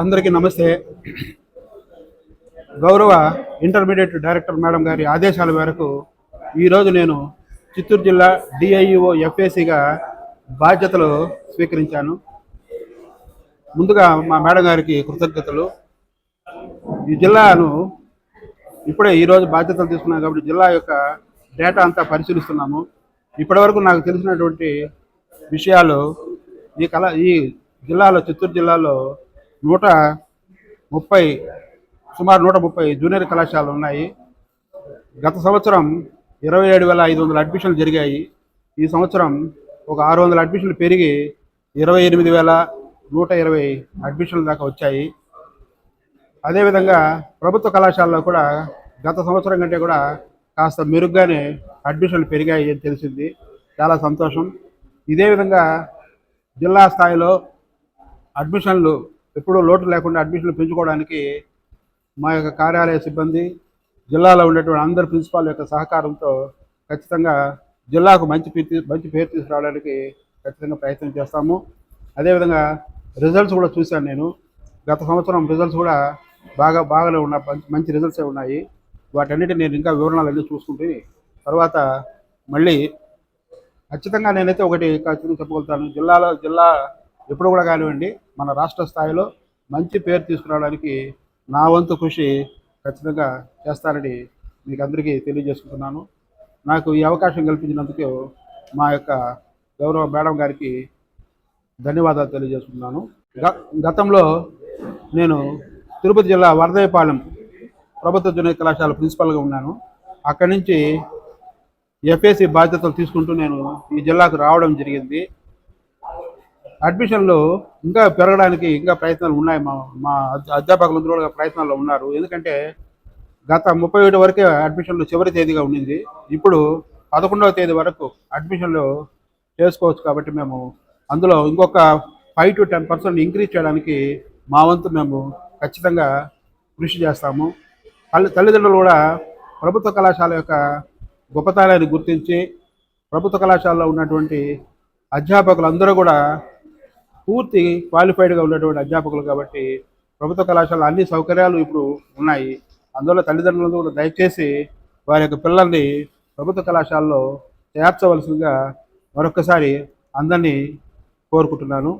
అందరికీ నమస్తే. గౌరవ ఇంటర్మీడియట్ డైరెక్టర్ మేడం గారి ఆదేశాల మేరకు ఈరోజు నేను చిత్తూరు జిల్లా డిఐఈఓ ఎఫ్ఏసిగా బాధ్యతలు స్వీకరించాను. ముందుగా మా మేడం గారికి కృతజ్ఞతలు. ఈ జిల్లాను ఇప్పుడే ఈరోజు బాధ్యతలు తీసుకున్నాం కాబట్టి జిల్లా యొక్క డేటా అంతా పరిశీలిస్తున్నాము. ఇప్పటివరకు నాకు తెలిసినటువంటి విషయాలు ఈ కళ ఈ జిల్లాలో చిత్తూరు జిల్లాలో నూట ముప్పై సుమారు నూట ముప్పై జూనియర్ కళాశాలలు ఉన్నాయి. గత సంవత్సరం ఇరవై ఏడు వేల ఐదు వందల అడ్మిషన్లు జరిగాయి. ఈ సంవత్సరం ఒక ఆరు వందల అడ్మిషన్లు పెరిగి ఇరవై ఎనిమిది వేల నూట ఇరవై అడ్మిషన్ల దాకా వచ్చాయి. అదేవిధంగా ప్రభుత్వ కళాశాలలో కూడా గత సంవత్సరం కంటే కూడా కాస్త మెరుగ్గానే అడ్మిషన్లు పెరిగాయి అని తెలిసింది. చాలా సంతోషం. ఇదే విధంగా జిల్లా స్థాయిలో అడ్మిషన్లు ఎప్పుడూ లోటు లేకుండా అడ్మిషన్లు పెంచుకోవడానికి మా యొక్క కార్యాలయ సిబ్బంది జిల్లాలో ఉండేటువంటి అందరు ప్రిన్సిపాల్ యొక్క సహకారంతో ఖచ్చితంగా జిల్లాకు మంచి పేరు మంచి పేరు తీసుకురావడానికి ఖచ్చితంగా ప్రయత్నం చేస్తాము. అదేవిధంగా రిజల్ట్స్ కూడా చూశాను నేను. గత సంవత్సరం రిజల్ట్స్ కూడా బాగా బాగానే ఉన్న మంచి- రిజల్ట్సే ఉన్నాయి. వాటన్నిటిని నేను ఇంకా వివరణలన్నీ చూసుకుంటే తర్వాత మళ్ళీ ఖచ్చితంగా నేనైతే ఒకటి ఖచ్చితంగా చెప్పగలుగుతాను. జిల్లాలో జిల్లా ఎప్పుడు కూడా కానివ్వండి మన రాష్ట్ర స్థాయిలో మంచి పేరు తీసుకురావడానికి నా వంతు కృషి ఖచ్చితంగా చేస్తానని మీకు అందరికీ తెలియజేసుకుంటున్నాను. నాకు ఈ అవకాశం కల్పించినందుకు మా యొక్క గౌరవ మేడం గారికి ధన్యవాదాలు తెలియజేసుకుంటున్నాను. గ- గతంలో నేను తిరుపతి జిల్లా వరదయపాలెం ప్రభుత్వ జూనియర్ కళాశాల ప్రిన్సిపల్గా ఉన్నాను. అక్కడి నుంచి ఎఫ్ఏసి బాధ్యతలు తీసుకుంటూ నేను ఈ జిల్లాకు రావడం జరిగింది. అడ్మిషన్లు ఇంకా పెరగడానికి ఇంకా ప్రయత్నాలు ఉన్నాయి. మా మా అధ్యాపకులు అధ్యాపకులందరూ కూడా ప్రయత్నాల్లో ఉన్నారు. ఎందుకంటే గత ముప్పై ఏడు వరకే అడ్మిషన్లు చివరి తేదీగా ఉండింది. ఇప్పుడు పదకొండవ తేదీ వరకు అడ్మిషన్లు చేసుకోవచ్చు కాబట్టి మేము అందులో ఇంకొక five to ten percent increase చేయడానికి మా వంతు మేము ఖచ్చితంగా కృషి చేస్తాము. తల్లి తల్లిదండ్రులు కూడా ప్రభుత్వ కళాశాల యొక్క గొప్పతనాన్ని గుర్తించి ప్రభుత్వ కళాశాలలో ఉన్నటువంటి అధ్యాపకులందరూ కూడా పూర్తి క్వాలిఫైడ్గా ఉన్నటువంటి అధ్యాపకులు కాబట్టి ప్రభుత్వ కళాశాల అన్ని సౌకర్యాలు ఇప్పుడు ఉన్నాయి. అందువల్ల తల్లిదండ్రులు కూడా దయచేసి వారి యొక్క పిల్లల్ని ప్రభుత్వ కళాశాలలో చేర్చవలసిందిగా మరొకసారి అందరినీ కోరుకుంటున్నాను.